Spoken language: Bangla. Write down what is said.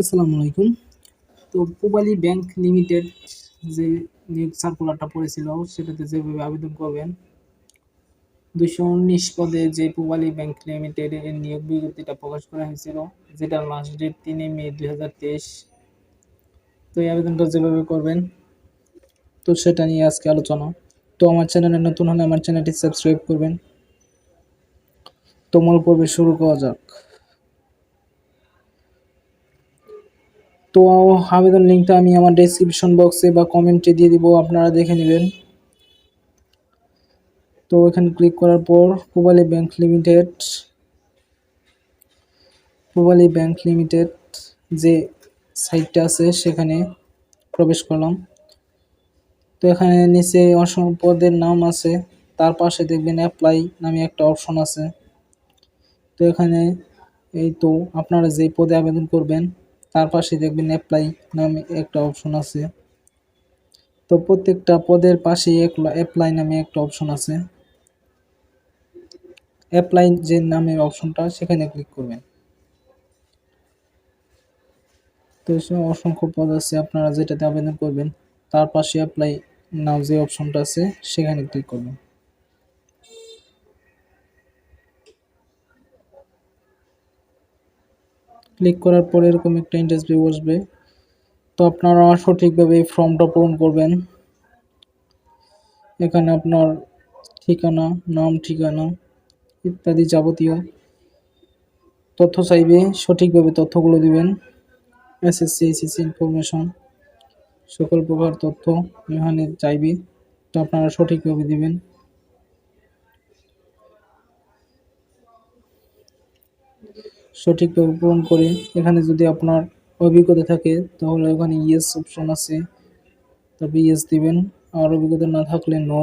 আসসালামু আলাইকুম। তো পূবালী ব্যাংক লিমিটেড যে নিয়োগ সার্কুলারটা পড়েছিল, সেটাতে যেভাবে আবেদন করবেন দুশো উনিশ পদে যে পূবালী ব্যাংক লিমিটেড এর নিয়োগ বিজ্ঞপ্তিটা প্রকাশ করা হয়েছিল, যেটার লাস্ট ডেট তিনে মে দুই হাজার তেইশ। তো এই আবেদনটা যেভাবে করবেন, তো সেটা নিয়ে আজকে আলোচনা। তো আমার চ্যানেলে নতুন হলে আমার চ্যানেলটি সাবস্ক্রাইব করবেন। তো পর্বে শুরু করা যাক। তো আবেদন লিঙ্কটা আমি আমার ডেসক্রিপশন বক্সে বা কমেন্টে দিয়ে দিব, আপনারা দেখে নেবেন। তো এখানে ক্লিক করার পর Pubali bank limited Pubali bank limited যে সাইটটা আছে সেখানে প্রবেশ করলাম। তো এখানে নিচে অসংখ্য পদের নাম আছে, তার পাশে দেখবেন অ্যাপ্লাই নামে একটা অপশন আছে। তো এখানে এই তো আপনারা যেই পদে আবেদন করবেন তার পাশে দেখবেন অ্যাপ্লাই নামে একটা অপশন আছে। তো প্রত্যেকটা পদের পাশে অ্যাপ্লাই নামে একটা অপশন আছে। অ্যাপ্লাই যে নামের অপশনটা সেখানে ক্লিক করবেন। তো অসংখ্য পদ আছে, আপনারা যেটাতে আবেদন করবেন, তার পাশে অ্যাপ্লাই নাও যে অপশনটা আছে, সেখানে ক্লিক করবেন। ক্লিক করার পর এরকম একটা ইন্টারভিউ আসবে। তো আপনারা সঠিকভাবে এই ফর্মটা পূরণ করবেন। এখানে আপনার ঠিকানা, নাম, ঠিকানা ইত্যাদি যাবতীয় তথ্য চাইবে। সঠিকভাবে তথ্যগুলো দিবেন। এসএসসি এসএসসি ইনফরমেশন সকল প্রকার তথ্য এখানে চাইবে। তো আপনারা সঠিকভাবে দিবেন। সঠিকভাবে পূরণ করে। এখানে যদি আপনার অভিজ্ঞতা থাকে, তাহলে ওখানে ইয়েস অপশন আছে। তবে ইয়েস দিবেন। আর অভিজ্ঞতা না থাকলে নো